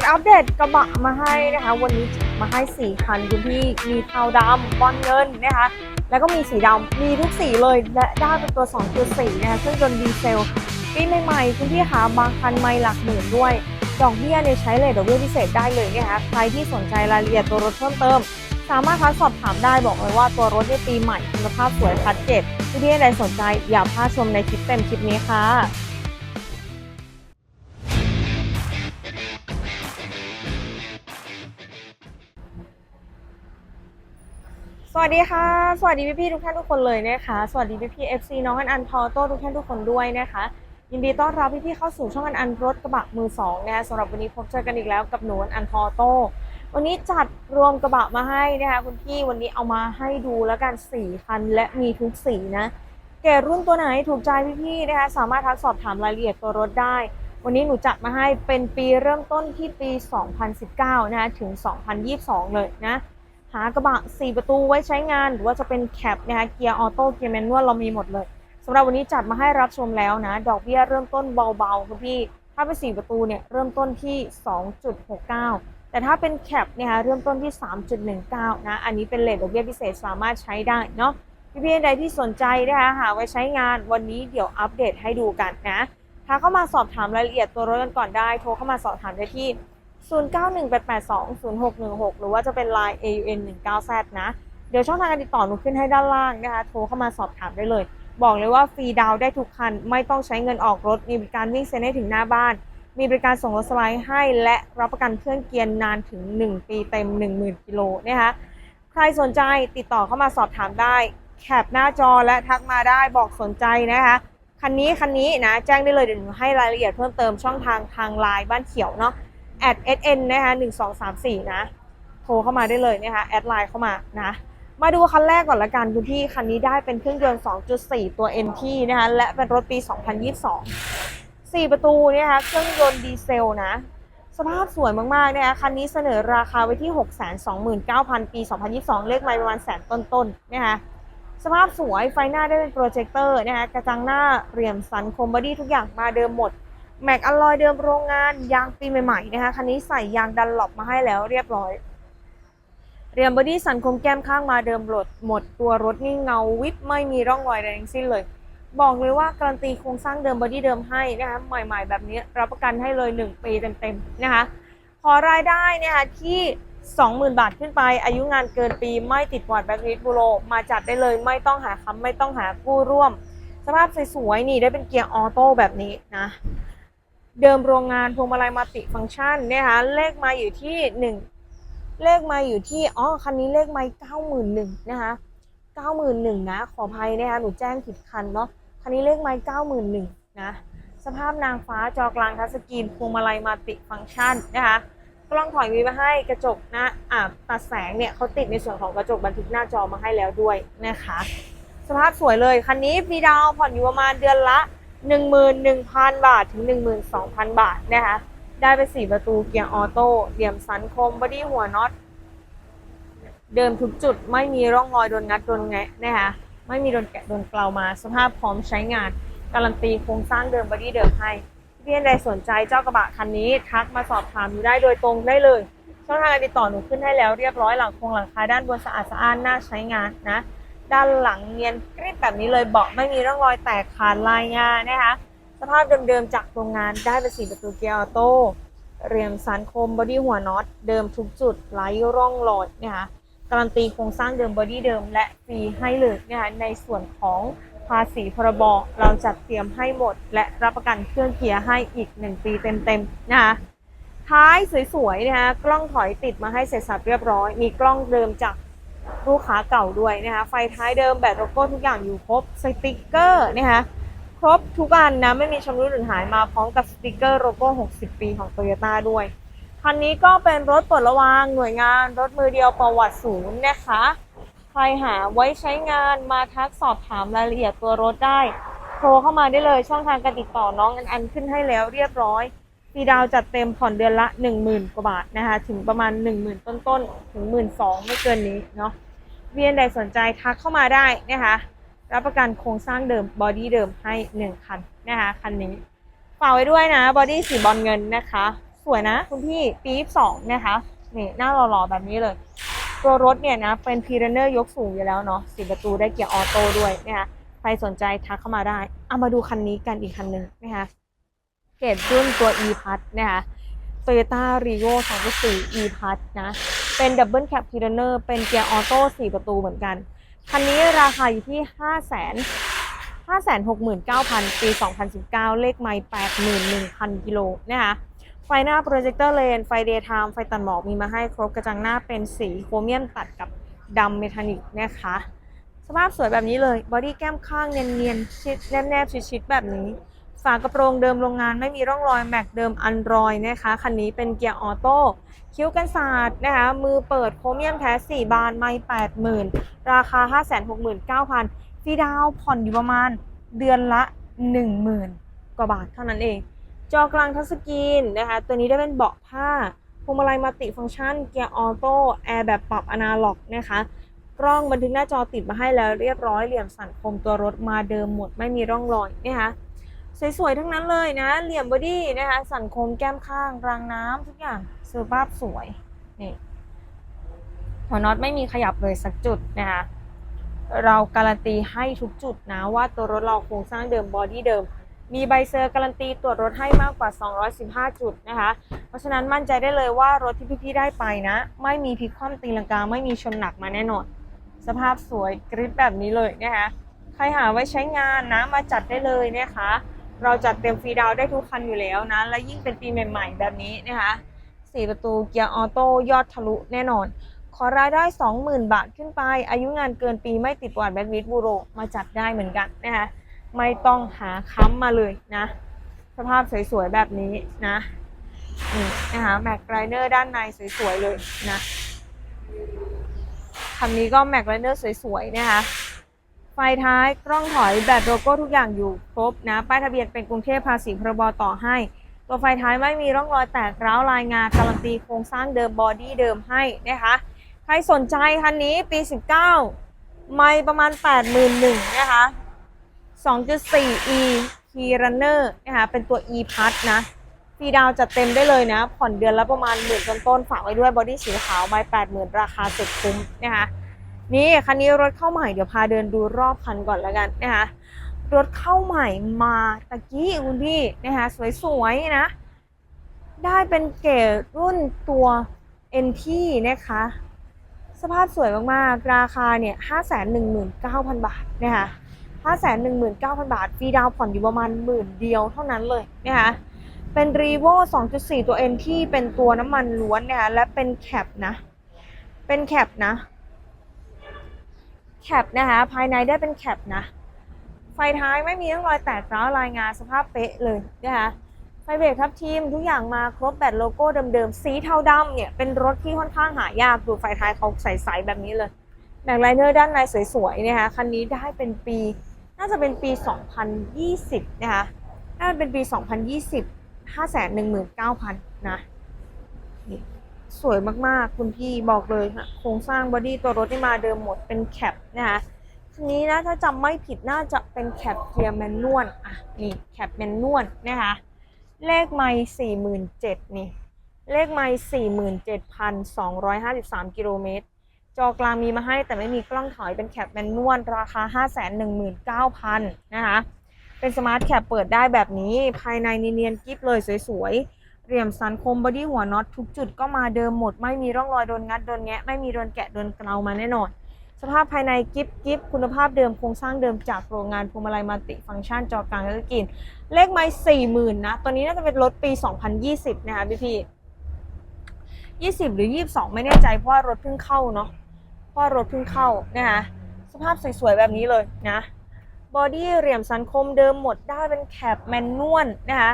จัดอัปเดตกระบะมาให้นะคะ วันนี้มาให้4คันคุณพี่มีเทาดำบอลเงินนะคะ แล้วก็มีสีดำมีทุกสีเลยและได้เป็นตัว2.4นะคะเครื่องยนต์ดีเซลปีใหม่ๆคุณพี่คะบางคันไม่หลักหมื่นด้วย ดอกเบี้ยเนี่ยใช้เลทดอกเบี้ยพิเศษได้เลยนะคะใครที่สนใจรายละเอียดตัวรถเพิ่มเติม สามารถทักสอบถามได้บอกเลยว่าตัวรถเนี่ยปีใหม่คุณภาพสวยคัดเจ็ดที่พี่ใดสนใจอย่าพลาดชมในคลิปเต็มคลิปนี้ค่ะ วัสดีค่ะ สวัสดีพี่ๆทุกท่านทุกคนเลยนะคะ สวัสดีพี่ๆ FC น้องอันอันพอโต้ทุกท่านทุกคนด้วยนะคะ ยินดีต้อนรับพี่ๆเข้าสู่ช่องอันอันรถกระบะมือสองนะคะสำหรับวันนี้พบเจอกันอีกแล้วกับหนูอันอันพอโต้วันนี้จัดรวมกระบะมาให้นะคะคุณพี่วันนี้เอามาให้ดูแล้วกัน4คันและมีทุกสีนะเกรดรุ่นตัวไหนถูกใจพี่ๆนะคะสามารถทักสอบถามรายละเอียดตัวรถได้ วันนี้หนูจัดมาให้เป็นปีเริ่มต้นที่ปี 2019 นะคะถึง 2022 เลยนะ หากระบะ 4 ประตูไว้ใช้งาน หรือว่าจะเป็นแคปนะคะเกียร์ออโต้เกียร์แมนนวลเรามีหมดเลยสำหรับวันนี้จัดมาให้รับชมแล้วนะ ดอกเบี้ยเริ่มต้นเบาๆคุณพี่ ถ้าเป็น 4 ประตูเนี่ยเริ่มต้นที่ 2.69 แต่ถ้าเป็นแคปเนี่ยคะเริ่มต้นที่ 3.19 นะ อันนี้เป็นเลทดอกเบี้ยพิเศษสามารถใช้ได้เนาะพี่ๆใดที่สนใจนะคะหาไว้ใช้งานวันนี้เดี๋ยวอัปเดตให้ดูกันนะถ้าเข้ามาสอบถามรายละเอียดตัวรถกันก่อนได้ โทรเข้ามาสอบถามได้ที่ 0918820616 หรือว่าจะเป็น Line AUN 19Z นะ เดี๋ยวช่องทางการติดต่อหนูขึ้นให้ด้านล่างนะคะ โทรเข้ามาสอบถามได้เลย บอกเลยว่าฟรีดาวได้ทุกคัน ไม่ต้องใช้เงินออกรถ มีบริการวิ่งเซ็นให้ถึงหน้าบ้าน มีบริการส่งรถสไลด์ให้ และรับประกันเครื่องเกียร์นานถึง 1 ปีเต็ม 10,000กิโลนะคะใครสนใจติดต่อเข้ามาสอบถามได้แคปหน้าจอและทักมาได้บอกสนใจนะคะคันนี้คันนี้นะแจ้งได้เลยเดี๋ยวหนูให้รายละเอียดเพิ่มเติมช่องทางทางไลน์บ้านเขียวเนาะ at sn นะคะ1234นะโทรเข้ามาได้เลยนะคะแอดไลน์เข้ามานะมาดูคันแรกก่อนละกันคุณพี่คันนี้ได้เป็นเครื่องยนต์ 2.4 ตัว NT นะคะและเป็นรถปี 2022 4 ประตูเนี่ยนะคะเครื่องยนต์ดีเซลนะ สภาพสวยมากๆนะคะคันนี้เสนอราคาไว้ที่ 629,000 ปี 2022 เลขไมล์ประมาณแสนต้นๆนะคะสภาพสวยไฟหน้าได้เป็นโปรเจคเตอร์นะคะกระจังหน้าเหลี่ยมสันคมบอดี้ทุกอย่างมาเดิมหมด แม็กอลลอยเดิมโรงงานยางปีใหม่ๆนะคะคันนี้ใส่ยางดันหลบมาให้แล้วเรียบร้อยเรียมบอดี้สันคมแก้มข้างมาเดิมหลดหมดตัวรถนี่เงาวิบไม่มีร่องรอยใดทั้งสิ้นเลย บอกเลยว่าการันตีโครงสร้างเดิมบอดี้เดิมให้นะคะใหม่ๆ แบบนี้รับประกันให้เลย 1 ปีเต็มๆนะคะขอรายได้นะคะที่20,000 บาทขึ้นไป อายุงานเกินปีไม่ติดวอร์ดแบ็กลิสบูโรมาจัดได้เลยไม่ต้องหาคำไม่ต้องหากู้ร่วม สภาพสวยๆนี่ได้เป็นเกียร์ออโต้แบบนี้นะ เดิมโรงงานพวงมาลัยมัลติฟังก์ชันนะคะเลขมาอยู่ที่หนึ่งเลขมาอยู่ที่อ๋อคันนี้เลขไมาเก้าหมื่นหนึ่งนะคะเก้าหมื่นหนึ่งนะขออภัยนะคะหนูแจ้งผิดคันเนาะคันนี้เลขไมาเก้าหมื่นหนึ่งนะสภาพนางฟ้าจอกลางทัชสกรีนพวงมาลัยมัลติฟังก์ชันนะคะกล้องถอยมีมาให้กระจกหนะอ่าตัดแสงเนี่ยเขาติดในส่วนของกระจกบันทึกหน้าจอมาให้แล้วด้วยนะคะ สภาพสวยเลยคันนี้ฟีดาวผ่อนอยู่ประมาณเดือนละ 11,000บาทถึง12,000บาทนะคะได้ไป4ประตูเกียร์ออโต้เหลี่ยมสันคมบอดี้หัวน็อตเดิมทุกจุดไม่มีร่องรอยโดนงัดโดนแงะนะคะไม่มีโดนแกะโดนเกลามาสภาพพร้อมใช้งาน การันตีโครงสร้างเดิมบอดี้เดิมให้พี่ท่านใดสนใจเจ้ากระบะคันนี้ ทักมาสอบถามอยู่ได้โดยตรงได้เลย ช่องทางการติดต่อหนูขึ้นให้แล้วเรียบร้อยหลังโครงหลังคาด้านบนสะอาดสะอ้านน่าใช้งานนะ ด้านหลังเนียนกริบแบบนี้เลยเบาะไม่มีร่องรอยแตกขาดลายงานะคะสภาพเดิมๆจากโรงงานได้เป็นสีประตูเกียร์ออโต้เรียมสันคมบอดี้หัวน็อตเดิมทุกจุดไร้ร่องรอยนะคะการันตีโครงสร้างเดิมบอดี้เดิมและฟรีให้เลยนะคะในส่วนของภาษีพรบเราจัดเตรียมให้หมด และรับประกันเครื่องเกียร์ให้อีก 1 ปีเต็มๆนะคะท้ายสวยๆนะคะกล้องถอยติดมาให้เสร็จสับเรียบร้อย มีกล้องเดิมจาก ลูกค้าเก่าด้วยนะคะไฟท้ายเดิมแบตโลโก้ทุกอย่างอยู่ครบสติกเกอร์นะคะครบทุกอันนะไม่มีชำรุดหรือหายมาพร้อมกับสติกเกอร์โลโก้ 60 ปีของโตโยต้าด้วย คันนี้ก็เป็นรถปลดระวางหน่วยงานรถมือเดียวประวัติศูนย์นะคะ ใครหาไว้ใช้งานมาทักสอบถามรายละเอียดตัวรถได้ โทรเข้ามาได้เลยช่องทางการติดต่อน้องอันอันขึ้นให้แล้วเรียบร้อย ฟีดาวจัดเต็มผ่อนเดือนละ 10,000 กว่าบาทนะคะ ถึงประมาณ 10,000 ต้นๆ ถึง 12,000 ไม่เกินนี้เนาะเวียนใดสนใจทักเข้ามาได้นะคะ รับประกันโครงสร้างเดิมบอดี้เดิมให้ 1 คันนะคะ คันนี้ฝากไว้ด้วยนะบอดี้สีบอลเงินนะคะ สวยนะคุณพี่ปีสองนะคะนี่หน้าหล่อๆแบบนี้เลย ตัวรถเนี่ยนะเป็นพีเรเนอร์ยกสูงอยู่แล้วเนาะสี่ประตูได้เกียร์ออโต้ด้วยนะคะใครสนใจทักเข้ามาได้ เอามาดูคันนี้กันอีกคันหนึ่งนะคะ เกรดรุ่นตัว e p a s นะคะ Toyota Rio 2.4 e p a s นะเป็นดับเบิลแคปพีเรเนอร์เป็นเกียร์ออโต้4ประตูเหมือนกัน คันนี้ราคาอยู่ที่ 5 0 0 0 0 569,000 ปี 2019 เลขไมล์81,000 กิโลนะคะไฟหน้าโปรเจคเตอร์เลน ไฟเดย์ไทม์ ไฟตัดหมอกมีมาให้ครบกระจังหน้าเป็นสีโครเมียมตัดกับดำเมทัลิกนะคะ สภาพสวยแบบนี้เลย บอดี้แก้มข้างเนียนๆชิดแนบๆชิดๆแบบนี้ ฝากระโปรงเดิมโรงงานไม่มีร่องรอยแม็กเดิมอันรอยนะคะ คันนี้เป็นเกียร์ออโต้คิ้วกันศาสตร์นะคะ มือเปิดโครเมียมแท้ 4 บานไม่ 80,000 ราคา 569,000ฟรีดาวผ่อนอยู่ประมาณเดือนละ 10,000 กว่าบาทเท่านั้นเอง จอกลางทัชสกรีนนะคะ ตัวนี้ได้เป็นเบาะผ้าพวงมาลัยมัลติฟังก์ชัน เกียร์ออโต้แอร์แบบปรับอนาล็อกนะคะกล้องบันทึกหน้าจอติดมาให้แล้วเรียบร้อยเหลี่ยมสันคมตัวรถมาเดิมหมดไม่มีร่องรอยนะคะ สวยๆ ทั้งนั้นเลยนะ เหลี่ยมบอดี้นะคะ สันโคมแก้มข้าง รางน้ำทุกอย่างสภาพสวย นี่หัวน็อตไม่มีขยับเลยสักจุดนะคะ เราการันตีให้ทุกจุดนะ ว่าตัวรถเราโครงสร้างเดิมบอดี้เดิม มีใบเซอร์การันตีตรวจรถให้มากกว่า 215 จุดนะคะ เพราะฉะนั้นมั่นใจได้เลยว่ารถที่พี่ๆได้ไปนะ ไม่มีพลิกคว่ำตีลังกา ไม่มีชนหนักมาแน่นอน สภาพสวยกริบแบบนี้เลยนะคะ ใครหาไว้ใช้งานนะมาจัดได้เลยนะคะ เราจัดเต็มฟรีดาวได้ทุกคันอยู่แล้วนะ และยิ่งเป็นปีใหม่ ๆ แบบนี้นะคะสี่ประตูเกียร์ออโต้ยอดทะลุแน่นอน ขอรายได้ 20,000 บาทขึ้นไป อายุงานเกินปีไม่ติดประวัติแบดวิดบูโรมาจัดได้เหมือนกันนะคะไม่ต้องหาค้ำมาเลยนะ สภาพสวยๆแบบนี้นะนี่นะคะแม็กไรเนอร์ด้านในสวยๆเลยนะคันนี้ก็แม็กไรเนอร์สวยๆนะคะ ไฟท้ายกล้องถอยแบบโลโก้ทุกอย่างอยู่ครบนะ ป้ายทะเบียนเป็นกรุงเทพภาษีพรบต่อให้ ตัวไฟท้ายไม่มีร่องรอยแตกร้าวลายงาการันตีโครงสร้างเดิมบอดี้เดิมให้นะคะใครสนใจคันนี้ปี 19 ไม่ประมาณ 81,000นะคะ 2.4e Key Runner นะคะเป็นตัว e p a s นะฟรีดาวจัดเต็มได้เลยนะ ผ่อนเดือนละประมาณหมื่นต้นๆฝากไว้ด้วยบอดี้สีขาวไม่80,000 ราคาสุดคุ้มนะคะ นี่คันนี้รถเข้าใหม่เดี๋ยวพาเดินดูรอบคันก่อนแล้วกันนะคะรถเข้าใหม่มาตะกี้คุณพี่นะคะสวยๆนะ ได้เป็นเกรรุ่นตัว NT นะคะ สภาพสวยมากๆ ราคาเนี่ย519,000บาทนะคะ519,000บาทฟรีดาวผ่อนอยู่ประมาณหมื่นเดียวเท่านั้นเลยนะคะเป็น r e v o 2.4 ตัว N ที่เป็นตัวน้ำมันล้วนนะคะและเป็นแคปนะ เป็นแคปนะ แคปนะคะภายในได้เป็นแคปนะ ไฟท้ายไม่มีร่องรอยแตกร้าวลายงานสภาพเป๊ะเลยนะคะไฟเบรกทับทีมทุกอย่างมาครบแบตโลโก้เดิมๆสีเทาดำเนี่ยเป็นรถที่ค่อนข้างหายากดูไฟท้ายเขาใสๆแบบนี้เลยแม็กไลเนอร์ด้านในสวยๆนะคะคันนี้ได้เป็นปี น่าจะเป็นปี 2020 นะคะน่าจะเป็นปี 2020 519,000นะนี่ สวยมากๆ คุณพี่บอกเลยค่ะโครงสร้างบอดี้ตัวรถที่มาเดิมหมดเป็นแคปนะคะคันนี้นะถ้าจำไม่ผิดน่าจะเป็นแคปเกียร์แมนนวลอะนี่แคปแมนนวลนะคะเลขไม่สี่หมื่นเจ็ดนี่ เลขไม่สี่หมื่นเจ็ดพันสองร้อยห้าสิบสามกิโลเมตรจอกลางมีมาให้แต่ไม่มีกล้องถอยเป็นแคปแมนนวลราคาห้าแสนหนึ่งหมื่นเก้าพันนะคะเป็นสมาร์ทแคปเปิดได้แบบนี้ภายในเนียนๆกิฟเลยสวยๆ เหลี่ยมสันคมบอดี้หัวน็อตทุกจุดก็มาเดิมหมด ไม่มีร่องรอยโดนงัดโดนแงะไม่มีโดนแกะโดนเกลามาแน่นอน สภาพภายในกิฟกิฟคุณภาพเดิมโครงสร้างเดิมจากโรงงานพวงมาลัยมัลติฟังก์ชันจอกลางและกิน เลขไม้สี่หมื่นนะตัวนี้น่าจะเป็นรถปี 2020 นะคะพี่พี่ยี่สิบหรือยี่สิบสองไม่แน่ใจเพราะว่ารถเพิ่งเข้าเนาะเพราะรถเพิ่งเข้านะคะสภาพสวยๆแบบนี้เลยนะ บอดี้เหลี่ยมสันคมเดิมหมดได้เป็นแคปแมนนวลนะคะ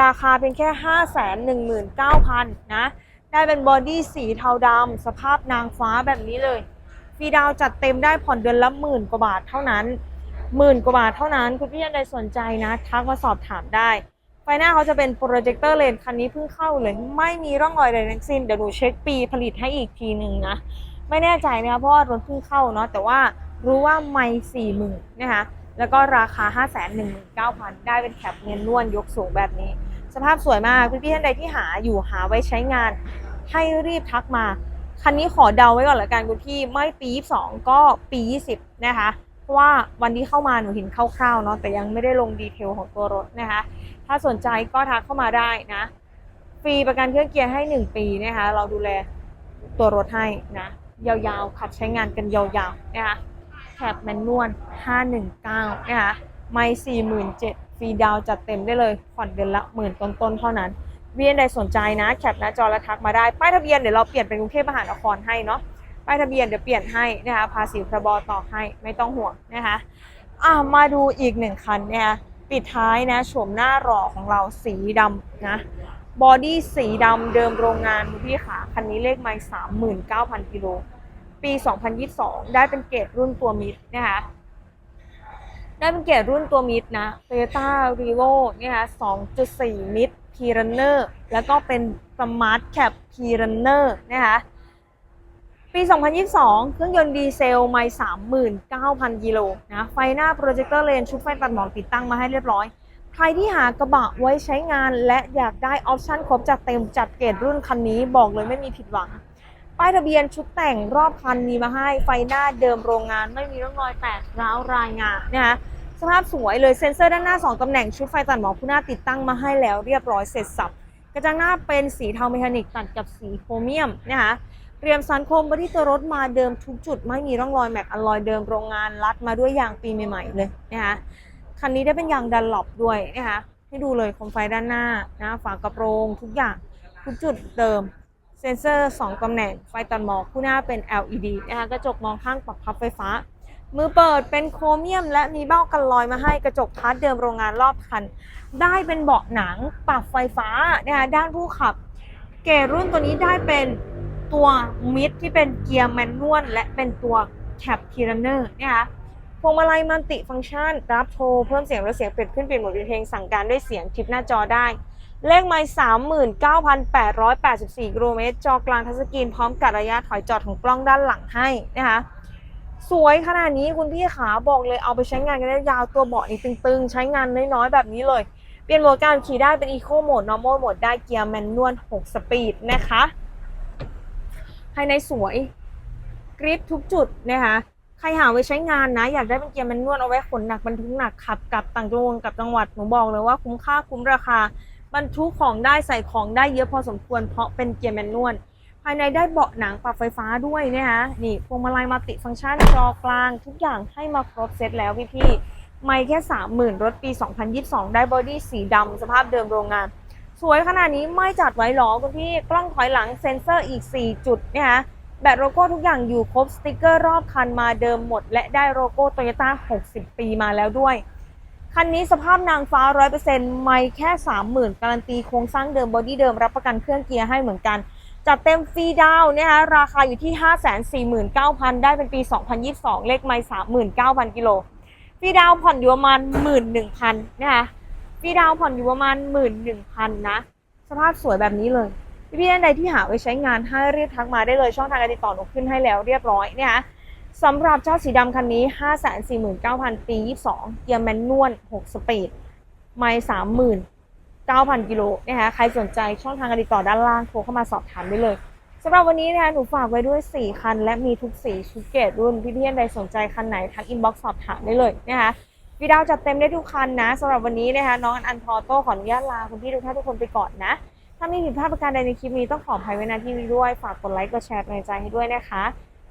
ราคาเพียงแค่ 5 1 9 0 0 0 นะ ได้เป็นบอดี้สีเทาดำสภาพนางฟ้าแบบนี้เลย ฟรีดาวจัดเต็มได้ผ่อนเดือนละหมื่นกว่าบาทเท่านั้นหมื่นกว่าบาทเท่านั้น คุณพี่ท่านใดสนใจนะ ทักมาสอบถามได้ ไฟหน้าเขาจะเป็นโปรเจคเตอร์เลนคันนี้เพิ่งเข้าเลย ไม่มีร่องรอยใดทั้งสิ้น เดี๋ยวหนูเช็คปีผลิตให้อีกทีหนึ่งนะ ไม่แน่ใจนะคะเพราะว่ารถเพิ่งเข้าเนาะแต่ว่ารู้ว่าไม่สี่หมื่นนะคะ แล้วก็ราคา 5 1 9 0 0 0 ได้เป็นแคปเงินนวลยกสูงแบบนี้ สภาพสวยมากพี่ๆท่านใดที่หาอยู่หาไว้ใช้งาน ให้รีบทักมา คันนี้ขอเดาไว้ก่อนละกันคุณพี่ไม่ปี 22 ก็ปี 20 นะคะเพราะว่าวันที่เข้ามาหนูเห็นคร่าวๆเนาะแต่ยังไม่ได้ลงดีเทลของตัวรถนะคะ ถ้าสนใจก็ทักเข้ามาได้นะฟรีประกันเครื่องเกียร์ให้ 1 ปีนะคะ เราดูแลตัวรถให้นะ ยาวๆ ขับใช้งานกันยาวๆนะคะ แคบแมนนวล519 นะคะไม่47,000ฟรีดาวจัดเต็มได้เลยผ่อนเดือนละหมื่นต้นๆเท่านั้นเวียนใดสนใจนะแคปหน้าจอและทักมาได้ ป้ายทะเบียนเดี๋ยวเราเปลี่ยนเป็นกรุงเทพมหานครให้เนาะป้ายทะเบียนเดี๋ยวเปลี่ยนให้นะคะภาษีพรบต่อให้ไม่ต้องห่วงนะคะอะมาดูอีกหนึ่งคันนะคะปิดท้ายนะโฉมหน้าหล่อของเราสีดำนะบอดี้สีดำเดิมโรงงานคุณพี่ขาคันนี้เลขไมล์สามหมื่นเก้าพันกิโล ปี 2022 ได้เป็นเกรดรุ่นตัวมิดนะคะได้เป็นเกรดรุ่นตัวมิดนะ Toyota r e v o เนี่ยนะคะ2.4 มิด p r u n n e r แล้วก็เป็น Smart Cap p r u n n e r นะคะปี 2022 เครื่องยนต์ดีเซลไม่39,000 กิโลนะ ไฟหน้าโปรเจคเตอร์เลนชุดไฟตัดหมอกติดตั้งมาให้เรียบร้อย ใครที่หากระบะไว้ใช้งานและอยากได้ออปชั่นครบจัดเต็มจัดเกรดรุ่นคันนี้บอกเลยไม่มีผิดหวัง ป้ายทะเบียนชุดแต่งรอบคันมีมาให้ไฟหน้าเดิมโรงงาน ไม่มีร่องรอยแตกร้าวรายงานนะคะสภาพสวยเลยเซ็นเซอร์ด้านหน้า 2 ตำแหน่งชุดไฟตัดหมอกคู่หน้าติดตั้งมาให้แล้วเรียบร้อยเสร็จสับกระจังหน้าเป็นสีเทาเมทัลลิกตัดกับสีโครเมียมนะคะเตรียมซันโคมบที่ตัวรถมาเดิมทุกจุด ไม่มีร่องรอยแม็กอลอยเดิมโรงงานรัดมาด้วยยางปีใหม่ๆเลยนะคะคันนี้ได้เป็นยางดันหลบด้วยนะคะให้ดูเลยโคมไฟด้านหน้านะฝากระโปรงทุกอย่างทุกจุดเดิม เซนเซอร์ 2ตำแหน่งไฟตัดหมอกคู่หน้าเป็น LED นะคะกระจกมองข้างปรับพับไฟฟ้า มือเปิดเป็นโครเมียม และมีเบ้ากันลอยมาให้กระจกพาร์ทเดิมโรงงานรอบคัน ได้เป็นเบาะหนังปรับไฟฟ้านะคะด้านผู้ขับ เกรรุ่นตัวนี้ได้เป็นตัวมิดที่เป็นเกียร์แมนนวลและเป็นตัวแคปทีรันเนอร์นะคะพวงมาลัยมัลติฟังก์ชัน รับโทร เพิ่มเสียงและเสียงเปลี่ยนขึ้นเปลี่ยนโหมดเพลงสั่งการด้วยเสียงคลิปหน้าจอได้ เลขไมล์สามหมื่นเก้าพันแปดร้อยแปดสิบสี่กิโลเมตรจอกลางทัชสกรีนพร้อมกับระยะถอยจอดของกล้องด้านหลังให้นะคะสวยขนาดนี้คุณพี่ขาบอกเลยเอาไปใช้งานกันได้ยาวตัวเบาะนี่ตึงๆ ใช้งานน้อยๆ แบบนี้เลย เปลี่ยนโหมดการขี่ได้เป็น Eco Mode Normal Mode ได้เกียร์แมนนวล6สปีดนะคะภายในสวยกริปทุกจุดนะคะใครหาไว้ใช้งานนะ อยากได้เป็นเกียร์แมนนวลเอาไว้ขนหนักบรรทุกหนักขับกลับต่างจังหวัดกับจังหวัดหนูบอกเลยว่าคุ้มค่าคุ้มราคา บรรทุกของได้ใส่ของได้เยอะพอสมควรเพราะเป็นเกียร์แมนนวลภายในได้เบาะหนังปรับไฟฟ้าด้วยนะคะนี่พวงมาลัยมัลติฟังก์ชันจอกลาง ทุกอย่างให้มาครบเซตแล้วพี่พี่ไม่แค่ 30,000 รถปี 2022 ได้บอดี้สีดำสภาพเดิมโรงงาน สวยขนาดนี้ไม่จัดไว้หรอคุณพี่กล้องถอยหลังเซ็นเซอร์อีก 4 จุดนะคะแบตโลโก้ทุกอย่างอยู่ครบสติกเกอร์รอบคันมาเดิมหมด และได้โลโก้โตโยต้า 60 ปีมาแล้วด้วย คันนี้สภาพนางฟ้า 100%ไม่แค่ 30,000 การันตีโครงสร้างเดิมบอดี้เดิมรับประกันเครื่องเกียร์ให้เหมือนกัน จัดเต็มฟรีดาวน์นะคะราคาอยู่ที่ 549,000 ได้เป็นปี 2022 เลขไม่39,000 กิโลฟรีดาวผ่อนอยู่ประมาณ 11,000นะคะฟรีดาวผ่อนอยู่ประมาณ 11,000 นะ สภาพสวยแบบนี้เลยพี่ๆท่านใดที่หาไว้ใช้งานให้เรีบทักมาได้เลยช่องทางการติดต่อหนูขึ้นให้แล้วเรียบร้อยนะคะ สำหรับเจ้าสีดำคันนี้ 549,000 ปี 22 เกียร์แมนนวล 6 สปีด ไม่39,000 กิโลนะคะใครสนใจช่องทางการติดต่อด้านล่างโทรเข้ามาสอบถามได้เลยสำหรับวันนี้นะคะหนูฝากไว้ด้วย 4 คัน และมีทุกสีชุดเกรดรุ่น พี่ๆท่านใดสนใจคันไหนทักอินบ็อกซ์สอบถามได้เลยนะคะวีดาวจัดเต็มได้ทุกคันนะสำหรับวันนี้นะคะน้องอันอันทอโต้ขออนุญาตลาคุณพี่ทุกท่านทุกคนไปก่อนนะ ถ้ามีผิดพลาดประการใดในคลิปนี้ต้องขออภัยไว้ณที่นี้ด้วย ฝากกดไลค์กดแชร์เป็นกำลังใจให้ด้วยนะคะ